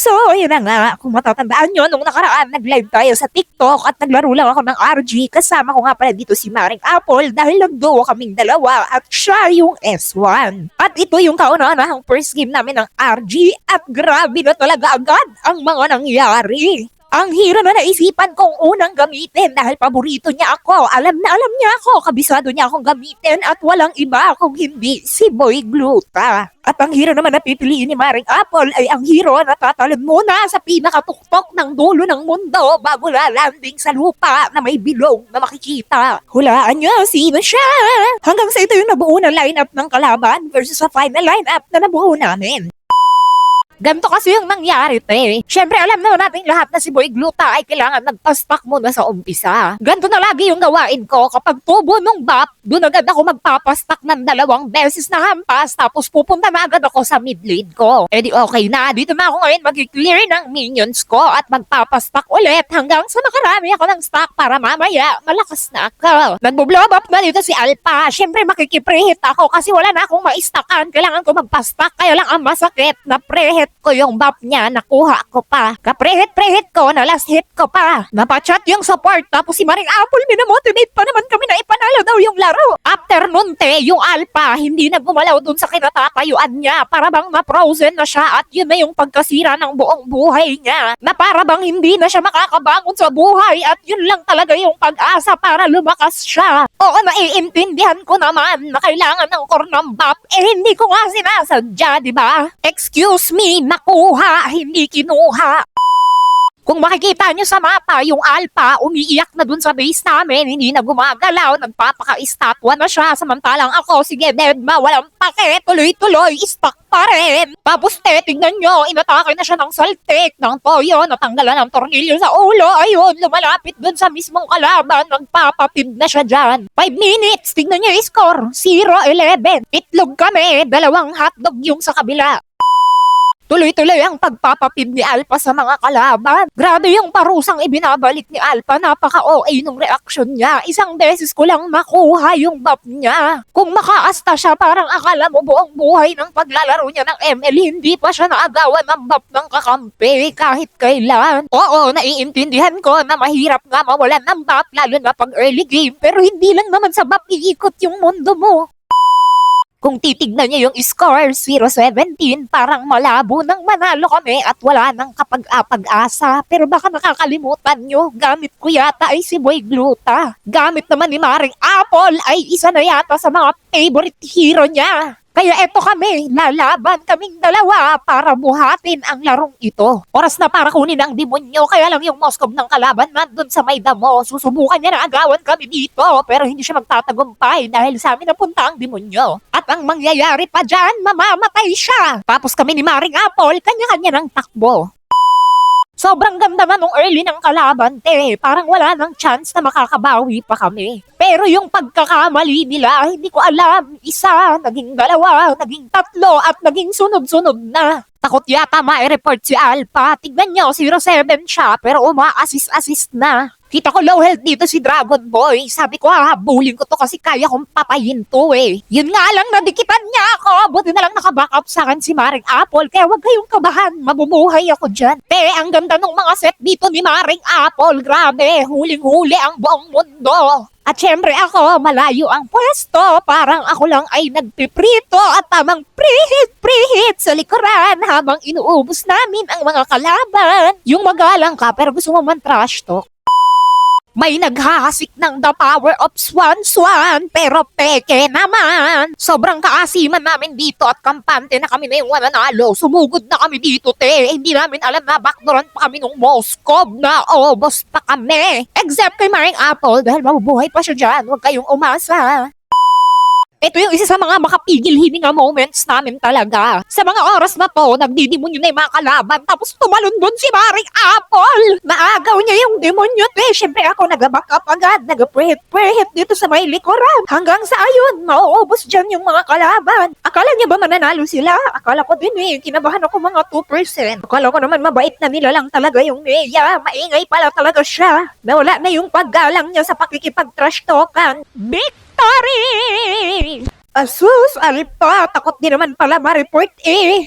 So, yun na nga, kung matatandaan nyo, nung nakaraan, nag-live tayo sa TikTok at naglaro lang ako ng RG. Kasama ko nga pala dito si Maring Apple dahil nagduo kaming dalawa at siya yung S1. At ito yung kauna-unahang first game namin ng RG at grabe na talaga agad ang mga nangyari. Ang hero na naisipan kong unang gamitin dahil paborito niya ako. Alam na alam niya ako, kabisado niya akong gamitin at walang iba kung hindi si Boy Gluta. At ang hero naman na pipiliin ni Maring Apple ay ang hero na tatalon muna sa pinakatuktok ng dulo ng mundo bago lalanding sa lupa na may bilog na makikita. Hulaan niyo, sino siya? Hanggang sa ito yung nabuo na lineup ng kalaban versus sa final lineup na nabuo namin. Ganto kasi yung nangyari, te. Siyempre, alam naman natin lahat na si Boy Gluta ay kailangan nagpa-stock muna sa umpisa. Ganto na lagi yung gawain ko. Kapag tubo nung bap, doon agad ako magpapastock ng dalawang beses na hampas, tapos pupunta na agad ako sa mid lane ko. Eh di okay na, dito na ako ngayon mag-clear ng minions ko at magpapastock ulit hanggang sa makarami ako ng stock para mamaya malakas na ako. Nagbo-blow up na dito si Alpha. Siyempre makikiprehit ako kasi wala na akong ma-stockan. Kailangan ko magpa-stock. Kaya lang ang masakit na prehit ko yung buff niya, nakuha ko pa. Kaprehit-prehit ko, na last hit ko pa. Napachat yung support, tapos si Maring Apple, minamotivate pa naman kami na ipanalo daw yung laro. After nun, te, yung Alpha, hindi na gumalaw dun sa kinatatayuan niya. Para bang na-frozen na siya at yun na yung pagkasira ng buong buhay niya. Na para bang hindi na siya makakabangon sa buhay at yun lang talaga yung pag-asa para lumakas siya. Oo, naiintindihan ko naman na kailangan ng core ng. Eh, hindi ko nga sinasadya, di ba? Excuse me, nakuha, hindi kinuha. Kung makikita nyo sa mapa, yung Alpha, umiiyak na dun sa base namin, hindi na gumagalaw, nagpapaka-estatwa na siya, samantalang ako, sige, Bedma, walang pake, tuloy-tuloy, stuck pa rin. Tapos, te, tignan nyo, inatake na siya ng saltik, ng toyo, natanggalan ng tornilyo sa ulo, ayun, lumalapit dun sa mismong kalaban, nagpapapid na siya dyan. 5 minutes, tignan nyo yung score, 0-11. Itlog kami, dalawang hotdog yung sa kabila. Tuloy-tuloy ang pagpapapid ni Alpha sa mga kalaban. Grabe yung parusang ibinabalik ni Alpha. Napaka-OA nung reaksyon niya. Isang beses ko lang makuha yung buff niya. Kung makaasta siya, parang akala mo buong buhay ng paglalaro niya ng ML, hindi pa siya naagawan ng buff ng kakampi kahit kailan. Oo, naiintindihan ko na mahirap nga mawalan ng buff lalo na pag early game. Pero hindi lang naman sa buff iikot yung mundo mo. Kung titignan niyo yung score, 0-17, parang malabo nang manalo kami at wala nang kapag-apag-asa. Pero baka nakakalimutan nyo, gamit ko yata ay si Boy Gluta. Gamit naman ni Maring Apple ay isa na yata sa mga favorite hero niya. Kaya eto kami, lalaban kaming dalawa para buhatin ang larong ito. Oras na para kunin ang demonyo, kaya lang yung Moskov ng kalaban nandun sa may damo. Susubukan niya na agawan kami dito, pero hindi siya magtatagumpay dahil sa amin napunta ang demonyo. At ang mangyayari pa dyan, mamamatay siya. Tapos kami ni Maring Apple, kanya-kanya ng takbo. Sobrang ganda na nung early ng kalaban, te. Parang wala nang chance na makakabawi pa kami. Pero yung pagkakamali nila, hindi ko alam. Isa, naging dalawa, naging tatlo, at naging sunod-sunod na. Takot yata ma-report si Alpha. Tignan nyo, 07 siya, pero uma-assist-assist na. Kita ko low health dito si Dragon Boy. Sabi ko, hahabulin ko to kasi kaya kong patayin to eh. Yun nga lang, nadikitan niya ako. Buti na lang nakaback sa akin si Maring Apple. Kaya wag kayong kabahan, mabubuhay ako dyan. Te, ang ganda ng mga set dito ni Maring Apple. Grabe, huling-huli ang buong mundo. At syempre ako, malayo ang pwesto. Parang ako lang ay nagpiprito at tamang prihit-prihit sa likuran habang inuubos namin ang mga kalaban. Yung magalang ka pero gusto mo man trash talk. May naghahasik ng the power of Swan Swan pero peke naman. Sobrang kaasiman namin dito at kampante na kami na yung nanalo. Sumugod na kami dito te. Hindi namin alam na backdooran pa kami nung Moskov na obos pa kami. Except kay Maring Apple dahil mabubuhay pa siya dyan. Huwag kayong umasa. Ito yung isa sa mga makapigil hininga moments namin talaga. Sa mga oras na to, nagdidemonyo na yung mga kalaban, tapos tumalon dun si Maring Apple. Naagaw niya yung demonyo, te. Siyempre ako nag-back up agad, nag-prehit-prehit dito sa may likuran. Hanggang sa ayun, mauubos dyan yung mga kalaban. Akala niya ba mananalo sila? Akala ko din eh, kinabahan ako mga 2%. Akala ko naman mabait na nila lang talaga yung Nea. Maingay pala talaga siya. Nawala na yung paggalang niya sa pakikipag-trash talkan. Victory! Asus, alpa, takot din naman pala ma-report eh.